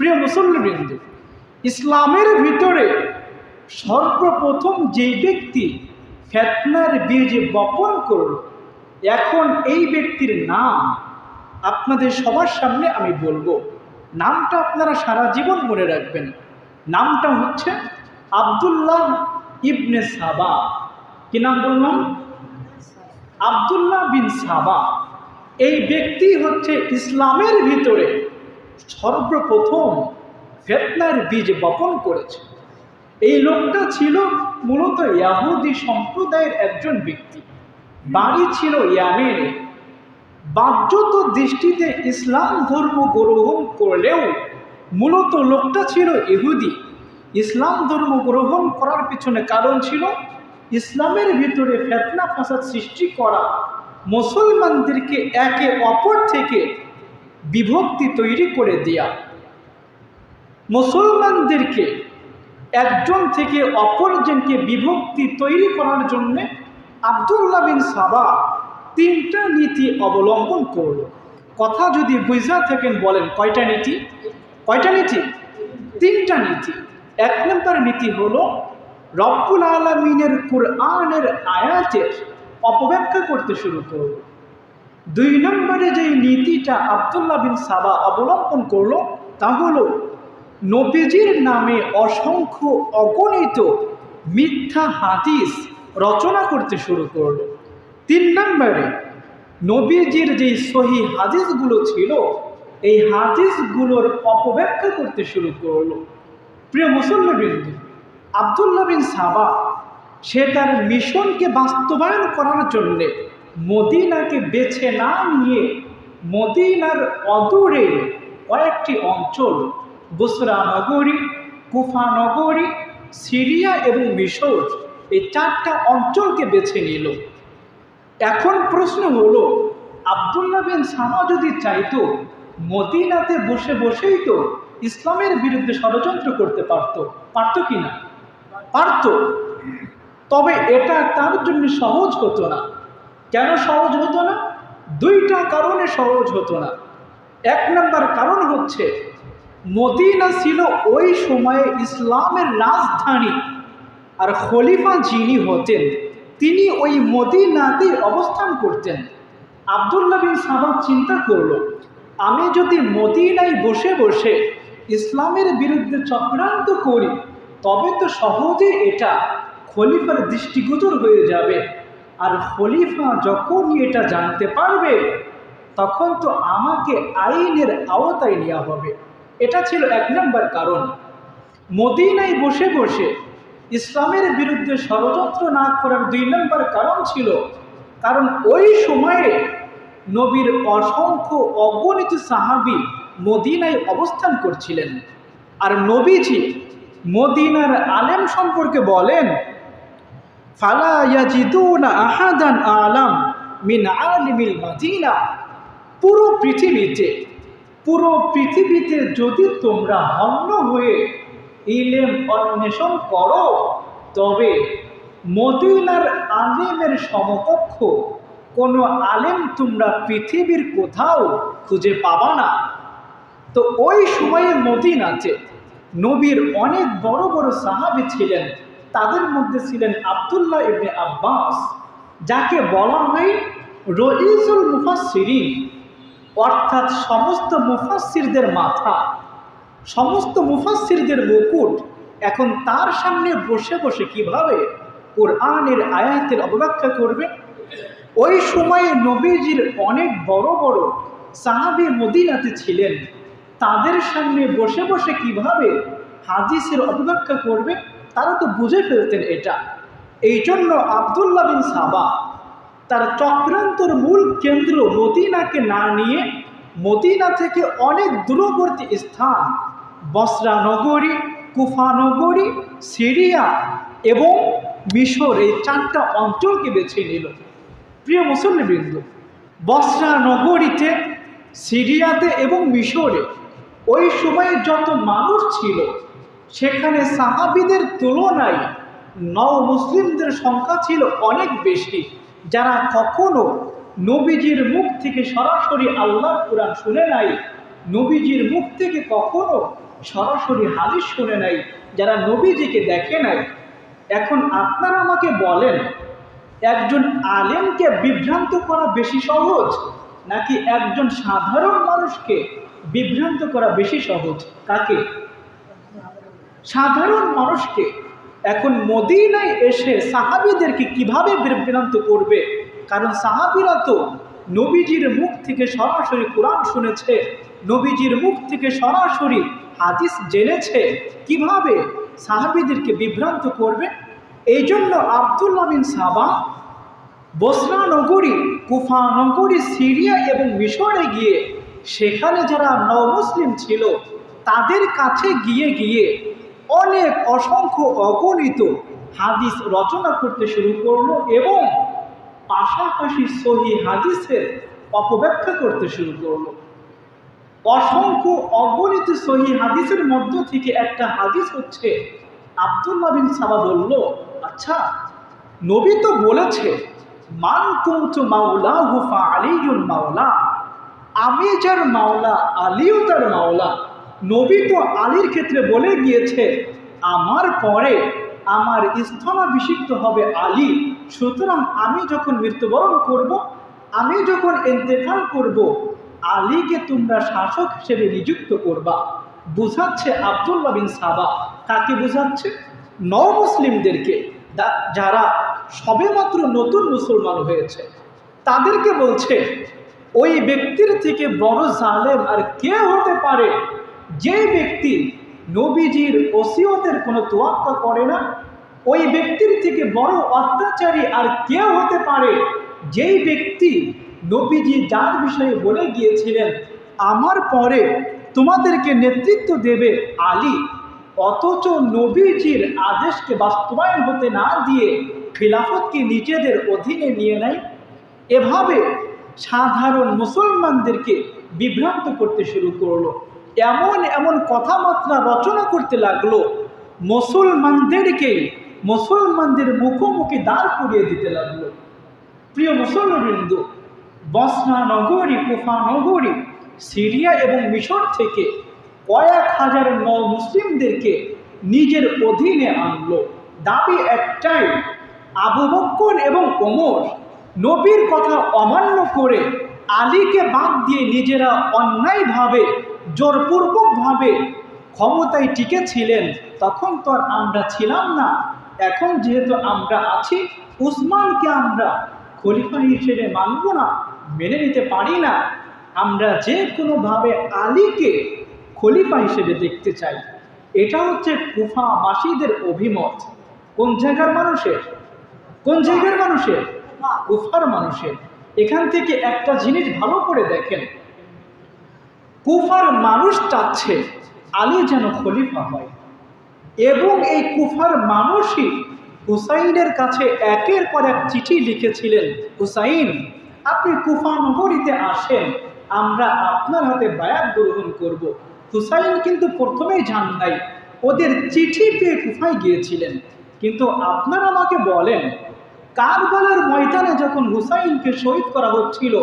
প্রিয় মুসল্লিবৃন্দ, ইসলামের ভিতরে সর্বপ্রথম যেই ব্যক্তি ফেতনার বীজ বপন করল, এখন এই ব্যক্তির নাম আপনাদের সবার সামনে আমি বলব। নামটা আপনারা সারা জীবন মনে রাখবেন। নামটা হচ্ছে আবদুল্লাহ ইবনে সাবা। কি নাম বললাম? আবদুল্লাহ বিন সাবা। এই ব্যক্তি হচ্ছে ইসলামের ভিতরে সর্বপ্রথম ফেতনার বীজ বপন করেছে। এই লোকটা ছিল মূলত ইয়াহুদি সম্প্রদায়ের একজন ব্যক্তি। বাড়ি ছিল ইয়ামেনে। বাহ্যত দৃষ্টিতে ইসলাম ধর্ম গ্রহণ করলেও মূলত লোকটা ছিল ইহুদি। ইসলাম ধর্ম গ্রহণ করার পিছনে কারণ ছিল ইসলামের ভিতরে ফেতনা ফাসাদ সৃষ্টি করা। মুসলমানদেরকে একে অপর থেকে বিভক্তি তৈরি করে দেয়া। মুসলমানদেরকে একজন থেকে অপরজনকে বিভক্তি তৈরি করার জন্য আবদুল্লাহ বিন সাবা তিনটা নীতি অবলম্বন করল। কথা যদি বুঝা থাকেন বলেন, কয়টা নীতি? কয়টা নীতি? তিনটা নীতি। এক নম্বর নীতি হলো, রব্বুল আলমিনের কোরআনের আয়াতের অপব্যাখ্যা করতে শুরু করল। দুই নম্বরে যে নীতিটা আবদুল্লাহ বিন সাবা অবলম্বন করল, তা হলো নবীজির নামে অসংখ্য অগণিত মিথ্যা হাদিস রচনা করতে শুরু করল। তিন নম্বরে নবীজির যে সহি হাদিসগুলো ছিল, এই হাদিসগুলোর অপব্যাখ্যা করতে শুরু করল। প্রিয় মুসল্লিবৃন্দ, আবদুল্লাহ বিন সাবা, সে তার মিশনকে বাস্তবায়ন করার জন্যে মদিনাকে বেছে না নিয়ে মদিনার অদূরে কয়েকটি অঞ্চল, বুসরা নগরী, কুফা নগরী, সিরিয়া এবং মিশর, এই চারটা অঞ্চলকে বেছে নিল। এখন প্রশ্ন হলো, আবদুল্লাহ বিন সামা যদি চাইতো, মদিনাতে বসে বসেই তো ইসলামের বিরুদ্ধে ষড়যন্ত্র করতে পারত পারত কি না পারত। তবে এটা তার জন্য সহজ হতো না। কেন সহজ হতো না? দুইটা কারণে সহজ হতো না। এক নম্বর কারণ হচ্ছে, মদিনা ছিল ওই সময়ে ইসলামের রাজধানী আর খলিফা যিনি হতেন, তিনি ওই মদিনাতে অবস্থান করতেন। আবদুল্লাহ বিন সাবাব চিন্তা করল, আমি যদি মদিনায় বসে বসে ইসলামের বিরুদ্ধে চক্রান্ত করি, তবে তো সহজে এটা খলিফার দৃষ্টিগোচর হয়ে যাবে। আর খলিফা যখনই এটা জানতে পারবে, তখন তো আমাকে আইনের আওতায় নেওয়া হবে। এটা ছিল এক নম্বর কারণ। মদিনায় বসে বসে ইসলামের বিরুদ্ধে ষড়যন্ত্র না করার দুই নম্বর কারণ ছিল, কারণ ওই সময়ে নবীর অসংখ্য অগণিত সাহাবি মদিনায় অবস্থান করছিলেন। আর নবীজি মদিনার আলেম সম্পর্কে বলেন ফালা ইয়াজিদুনা আহাদান আলাম মিন আলিমিল মাদিনা। পুরো পৃথিবীতে পুরো পৃথিবীতে যদি তোমরা হন্য হয়ে ইলেম অন্বেষণ করো, তবে মদিনার আলেমের সমকক্ষ কোনো আলেম তোমরা পৃথিবীর কোথাও খুঁজে পাবা না। তো ওই সময়ে মদিনাতে নবীর অনেক বড় বড় সাহাবি ছিলেন। তাদের মধ্যে ছিলেন আবদুল্লাহ ইবনে আব্বাস, যাকে বলা হয় রইজুল মুফাসিরিন অর্থাৎ সমস্ত মুফাসিরদের মাথা। সমস্ত মুফাসিরদের মুকুট এখন তার সামনে বসে বসে কীভাবে কোরআনের আয়াতের অবব্যাখ্যা করবে? ওই সময়ে নবীজির অনেক বড় বড় সাহাবি মদিনাতে ছিলেন। তাদের সামনে বসে বসে কীভাবে হাদিসের অপব্যাখ্যা করবে? তারা তো বুঝে ফেলতেন এটা। এই জন্য আবদুল্লাহ বিন সাবা তার চক্রান্তর মূল কেন্দ্র মদিনাকে না নিয়ে মদিনা থেকে অনেক দূরবর্তী স্থান, বসরা নগরী, কুফা নগরী, সিরিয়া এবং মিশর এই চারটা অঞ্চলকে বেছে নিল। প্রিয় মুসল্লিবৃন্দ, বসরা নগরীতে, সিরিয়াতে এবং মিশরে ওই সময়ে যত মানুষ ছিল সেখানে সাহাবিদের তুলনায় নও মুসলিমদের সংখ্যা ছিল অনেক বেশি, যারা কখনো নবীজির মুখ থেকে সরাসরি আল্লাহ কোরআন শুনে নাই, নবীজির মুখ থেকে কখনো সরাসরি হাদিস শুনে নাই, যারা নবীজিকে দেখে নাই। এখন আপনারা আমাকে বলেন, একজন আলেমকে বিভ্রান্ত করা বেশি সহজ, নাকি একজন সাধারণ মানুষকে বিভ্রান্ত করা বেশি সহজ? কাকে? সাধারণ মানুষকে এখন মদিনায় এসে সাহাবিদেরকে কীভাবে বিভ্রান্ত করবে? কারণ সাহাবিরা তো নবীজির মুখ থেকে সরাসরি কোরআন শুনেছে, নবীজির মুখ থেকে সরাসরি হাদিস জেনেছে। কীভাবে সাহাবিদেরকে বিভ্রান্ত করবে? এই জন্য আবদুল্লা বিন সাবা বসরা নগরী, কুফা নগরী, সিরিয়া এবং মিশরে গিয়ে সেখানে যারা নমুসলিম ছিল, তাদের কাছে গিয়ে গিয়ে অনেক অসংখ্য অগণিত হাদিস রচনা করতে শুরু করল এবং পাশাপাশি সহি হাদিসের অপব্যাখ্যা করতে শুরু করল। অসংখ্য অগণিত সহি হাদিসের মধ্য থেকে একটা হাদিস হচ্ছে আব্দুল্লাহ বিন সাবা বলল আচ্ছা নবী তো বলেছে, মান কুমতু মাওলা হুফা আলিউল মাওলা আমি যার মাওলা আলিও তার মাওলা। নবী তো আলীর ক্ষেত্রে বলে গিয়েছে, আমার পরে আমার স্থলাভিষিক্ত হবে আলী। সুতরাং আমি যখন মৃত্যুবরণ করব, আমি যখন ইন্তেকাল করব, আলীকে তোমরা শাসক হিসেবে নিযুক্ত করবা। বুঝাচ্ছে আবদুল্লাহ বিন সাবা। কাকে বুঝাচ্ছে? মুসলিমদেরকে যারা সবেমাত্র নতুন মুসলমান হয়েছে। তাদেরকে বলছে, ওই ব্যক্তির থেকে বড় জালেম আর কে হতে পারে? যে ব্যক্তি নবীজির ওসিয়তের কোনো তোয়াক্কা করে না, ওই ব্যক্তির থেকে বড় অত্যাচারী আর কে হতে পারে। যেই ব্যক্তি নবীজি যার বিষয়ে বলে গিয়েছিলেন, আমার পরে তোমাদেরকে নেতৃত্ব দেবে আলী, অথচ নবীজির আদেশকে বাস্তবায়ন হতে না দিয়ে খিলাফতকে নিজেদের অধীনে নিয়ে নেয়? এভাবে সাধারণ মুসলমানদেরকে বিভ্রান্ত করতে শুরু করল। এমন এমন কথাবার্তা রচনা করতে লাগল, মুসলমানদেরকে মুসলমানদের মুখোমুখি দাঁড় করিয়ে দিতে লাগল। প্রিয় মুসলমানবৃন্দ, বসনা নগরী, কুফা নগরী, সিরিয়া এবং মিশর থেকে কয়েক হাজার ন মুসলিমদেরকে নিজের অধীনে আনলো। দাবি একটাই, আবু বক্কর এবং ওমর নবীর কথা অমান্য করে আলীকে বাদ দিয়ে নিজেরা অন্যায়ভাবে, জোরপূর্বকভাবে ক্ষমতায় টিকে ছিলেন তখন তো আর আমরা ছিলাম না। এখন যেহেতু আমরা আছি, উসমানকে আমরা খলিফা হিসেবে মানব না, মেনে নিতে পারি না। আমরা যে কোনোভাবে আলীকে খলিফা হিসেবে দেখতে চাই, এটা হচ্ছে কুফাবাসীদের অভিমত। কোন জায়গার মানুষের? কোন জায়গার মানুষের? কুফার মানুষের। এখান থেকে একটা জিনিস ভালো করে দেখেন। কুফার মানুষ চাচ্ছে আলী যেন খলিফা হয়। এবং এই কুফার মানুষই হুসাইনের কাছে একের পর এক চিঠি লিখেছিলেন, হুসাইন, আপনি কুফা নগরীতে আসেন, আমরা আপনার হাতে বায়াত গ্রহণ করব। হুসাইন কিন্তু প্রথমেই জান নাই, ওদের চিঠি পেয়ে কুফায় গিয়েছিলেন। কিন্তু আপনারা আমাকে বলেন কারবালার ময়দানে যখন হুসাইনকে শহীদ করা হচ্ছিল,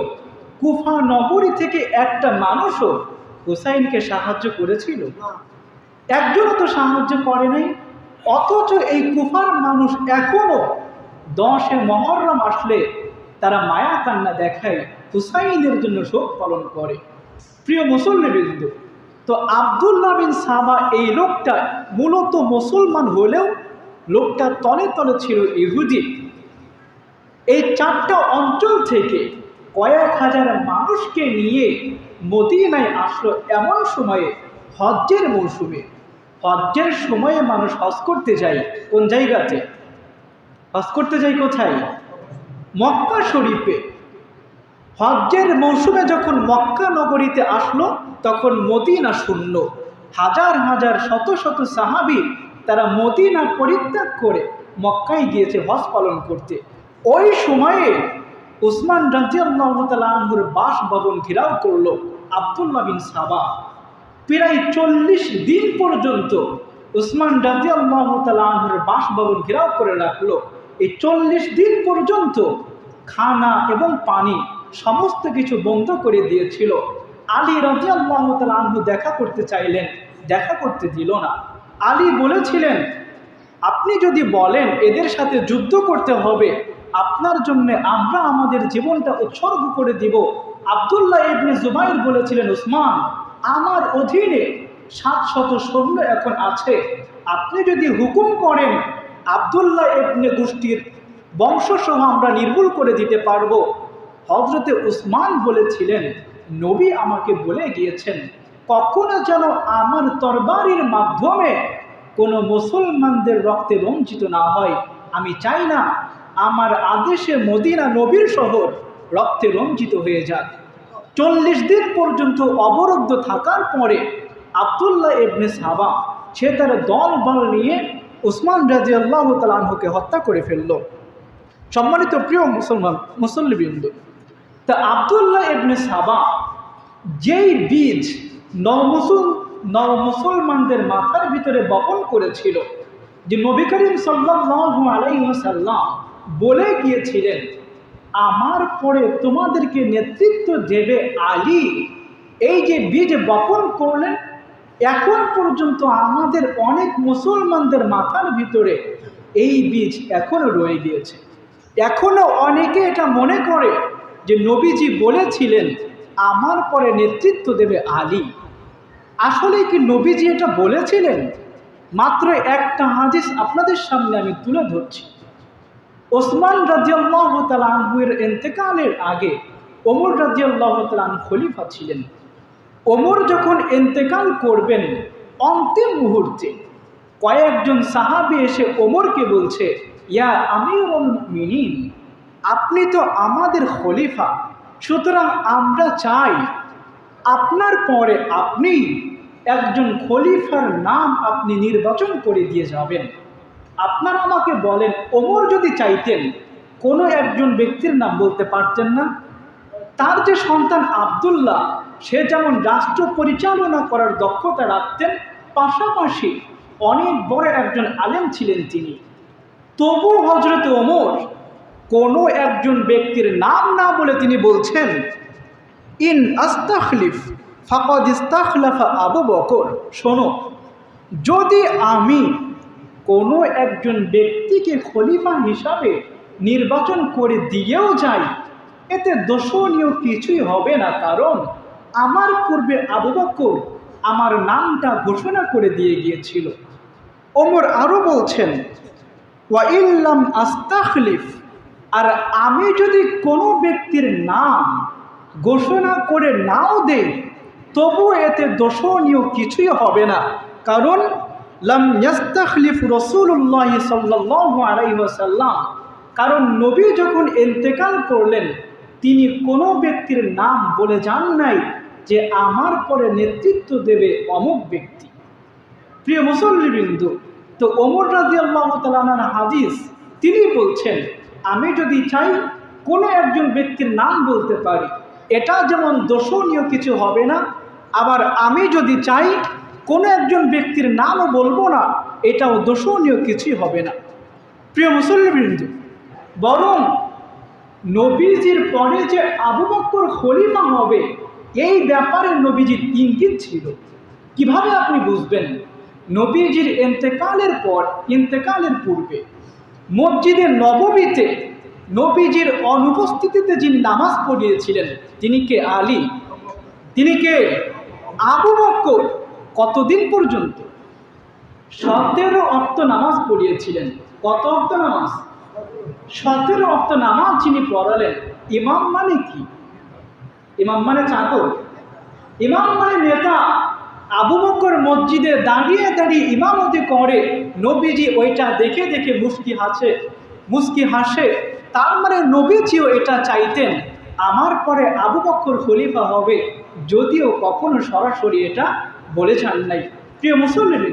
কুফা নগরী থেকে একটা মানুষও হুসাইনকে সাহায্য করেছিল। একজনও তো সাহায্য করে নাই, অথচ এই কুফার মানুষ এখনও দশে মহরম আসলে তারা মায়া কান্না দেখায়, হুসাইনের জন্য শোক পালন করে। প্রিয় মুসল্লিবৃন্দ তো আবদুল্লাহ বিন সাবা এই লোকটা মূলত মুসলমান হলেও লোকটা তলে তলে ছিল ইহুদি। এই চারটা অঞ্চল থেকে কয়েক হাজার মানুষকে নিয়ে মদিনায় আসলো এমন সময়ে হজ্জের মৌসুমে। হজ্জের সময়ে মানুষ হজ করতে যায় কোন জায়গাতে? হজ করতে যায় কোথায়? মক্কা শরীফে। হজ্জের মৌসুমে যখন মক্কা নগরীতে আসলো, তখন মদিনা শূন্য। হাজার হাজার শত শত সাহাবি তারা মদিনা পরিত্যাগ করে মক্কায় গিয়েছে হজ পালন করতে। ওই সময়ে উসমান রাজিয়াল্লাহর বাসভবন ঘেরাও করল আবদুল্লাহ বিন সাবা। প্রায় চল্লিশ দিন পর্যন্ত উসমান রাজি আল্লাহ তালাহর বাসভবন ঘেরাও করে রাখল। এই চল্লিশ দিন পর্যন্ত খানা এবং পানি সমস্ত কিছু বন্ধ করে দিয়েছিল। আলী রাজি আল্লাহ তালাহু দেখা করতে চাইলেন, দেখা করতে দিল না। আলী বলেছিলেন, আপনি যদি বলেন এদের সাথে যুদ্ধ করতে হবে আপনার জন্য আমরা আমাদের জীবনটা উৎসর্গ করে দিব। আবদুল্লাহ ইবনে জুবাইর বলেছিলেন, উসমান, আমার অধীনে সাত শত সৈন্য এখন আছে। আপনি যদি হুকুম করেন, আবদুল্লাহ ইবনে গোষ্ঠীর বংশসহ আমরা নির্মূল করে দিতে পারব। হজরতে উসমান বলেছিলেন, নবী আমাকে বলে গিয়েছেন, কখনো যেন আমার তরবারির মাধ্যমে কোনো মুসলমানদের রক্তে বঞ্চিত না হয়। আমি চাই না আমার আদেশে মদিনা নবীর শহর রক্তে রঞ্জিত হয়ে যাক। চল্লিশ দিন পর্যন্ত অবরুদ্ধ থাকার পরে আবদুল্লাহ ইবনে সাবা সে তার দল বল নিয়ে উসমান রাজি আল্লাহ তালাহকে হত্যা করে ফেলল। সম্মানিত প্রিয় মুসলমান, মুসল্লিবৃন্দ, তা আবদুল্লাহ ইবনে সাবা যেই বীজ নবমুসুল নব মুসলমানদের মাথার ভিতরে বপন করেছিল, যে নবী করিম সাল্লাল্লাহু আলাইহি ওয়াসাল্লাম বলে গিয়েছিলেন, আমার পরে তোমাদেরকে নেতৃত্ব দেবে আলী। এই যে বীজ বপন করলেন, এখন পর্যন্ত আমাদের অনেক মুসলমানদের মাথার ভিতরে এই বীজ এখনও রয়ে গিয়েছে। এখনও অনেকে এটা মনে করে যে নবীজি বলেছিলেন, আমার পরে নেতৃত্ব দেবে আলী। আসলে কি নবীজি এটা বলেছিলেন? মাত্র একটা হাদিস আপনাদের সামনে আমি তুলে ধরছি। ওসমান রাজিয়াল্লাহ তালাহুয়ের এন্তেকালের আগে ওমর রাজিয়াল্লাহ তালান খলিফা ছিলেন। ওমর যখন এন্তেকাল করবেন, অন্তিম মুহূর্তে কয়েকজন সাহাবি এসে ওমরকে বলছে, ইয়া আমিরুল মিনিন আপনি তো আমাদের খলিফা, সুতরাং আমরা চাই আপনার পরে আপনি একজন খলিফার নাম আপনি নির্বাচন করে দিয়ে যাবেন। আপনারা আমাকে বলেন, ওমর যদি চাইতেন, কোনো একজন ব্যক্তির নাম বলতে পারতেন না। তার যে সন্তান আবদুল্লাহ, সে যেমন রাষ্ট্র পরিচালনা করার দক্ষতা রাখতেন, পাশাপাশি অনেক বড় একজন আলেম ছিলেন তিনি। তবু হজরত ওমর কোনো একজন ব্যক্তির নাম না বলে তিনি বলছেন, ইন আস্তাখলিফ ফাকদ ইস্তাখলাফা আবু বকর। শোনো, যদি আমি কোনো একজন ব্যক্তিকে খলিফা হিসাবে নির্বাচন করে দিয়েও যাই এতে দোষণীয় কিছুই হবে না। কারণ আমার পূর্বে আবু আমার নামটা ঘোষণা করে দিয়ে গিয়েছিল। ওমর আরও বলছেন, ওয়া ইল্লাম আস্তাখলিফ আর আমি যদি কোনো ব্যক্তির নাম ঘোষণা করে নাও দেই তবু এতে দোষণীয় কিছুই হবে না। কারণ লাম ইয়াস্তাখলিফ রসুল্লাহ সাল্লাহ আলাইসাল্লাম কারণ নবী যখন ইন্তেকাল করলেন, তিনি কোনো ব্যক্তির নাম বলে যান নাই যে আমার পরে নেতৃত্ব দেবে অমুক ব্যক্তি। প্রিয় মুসল্লিবৃন্দ, তো ওমর রাজি আল্লাহ তালানার হাদিস, তিনি বলছেন, আমি যদি চাই কোনো একজন ব্যক্তির নাম বলতে পারি, এটা যেমন দোষণীয় কিছু হবে না, আবার আমি যদি চাই কোনো একজন ব্যক্তির নামও বলব না, এটাও দোষণীয় কিছুই হবে না। প্রিয় মুসল্লিবৃন্দ, বরং নবীজির পরে যে আবু বক্কর খলিফা হবে, এই ব্যাপারে নবীজির ইঙ্গিত ছিল। কীভাবে আপনি বুঝবেন? নবীজির ইন্তেকালের পর ইন্তেকালের পূর্বে মসজিদের নবমীতে নবীজির অনুপস্থিতিতে যিনি নামাজ পড়িয়েছিলেন, তিনি কে? আলী। তিনি কে? আবু বক্কর। কতদিন পর্যন্ত? সতেরো অক্ত নামাজ পড়িয়েছিলেন। কত অক্ত নামাজ? সতেরো অক্ত নামাজ যিনি পড়ালেন, ইমাম মানে কি? ইমাম মানে চাকর। ইমাম মানে নেতা। আবু বকর মসজিদে দাঁড়িয়ে দাঁড়িয়ে ইমামতি করে, নবীজি ওইটা দেখে দেখে মুস্কি হাসে মুস্কি হাসে। তার মানে নবীজিও এটা চাইতেন, আমার পরে আবু বকর খলিফা হবে, যদিও কখনো সরাসরি এটা বলে যান নাই প্রিয় মুসল্লি